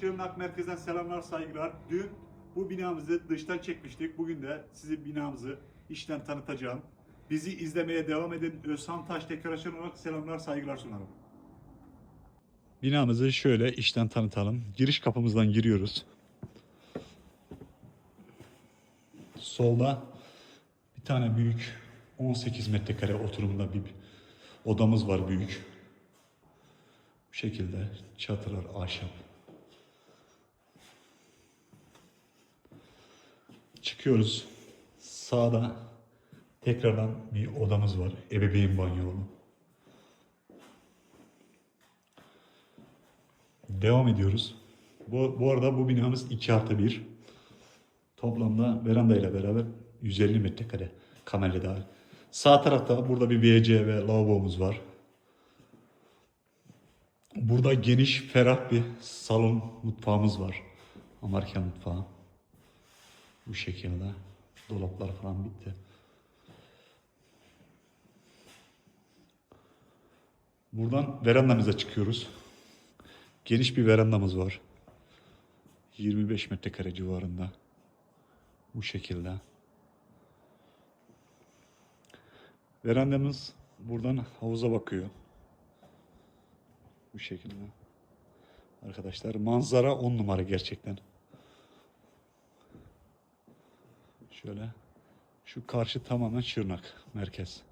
Şırnak Merkez'den selamlar, saygılar. Dün bu binamızı dıştan çekmiştik. Bugün de size binamızı içten tanıtacağım. Bizi izlemeye devam edin. Özhan Taş Dekorasyon olarak selamlar, saygılar sunarım. Binamızı şöyle içten tanıtalım. Giriş kapımızdan giriyoruz. Solda bir tane büyük 18 metrekare oturumda bir odamız var büyük. Bu şekilde çatılar ahşap. Çıkıyoruz. Sağda tekrardan bir odamız var. Ebeveyn banyolu. Devam ediyoruz. Bu, bu arada bu binamız 2 artı 1. Toplamda veranda ile beraber 150 metrekare kamerayla dahil. Sağ tarafta burada bir WC ve lavabomuz var. Burada geniş, ferah bir salon mutfağımız var. Amerikan mutfağı. Bu şekilde. Dolaplar falan bitti. Buradan verandamıza çıkıyoruz. Geniş bir verandamız var. 25 metrekare civarında. Bu şekilde. Verandamız buradan havuza bakıyor. Bu şekilde. Arkadaşlar manzara 10 numara gerçekten. Şöyle. Şu karşı tamamen Şırnak merkez.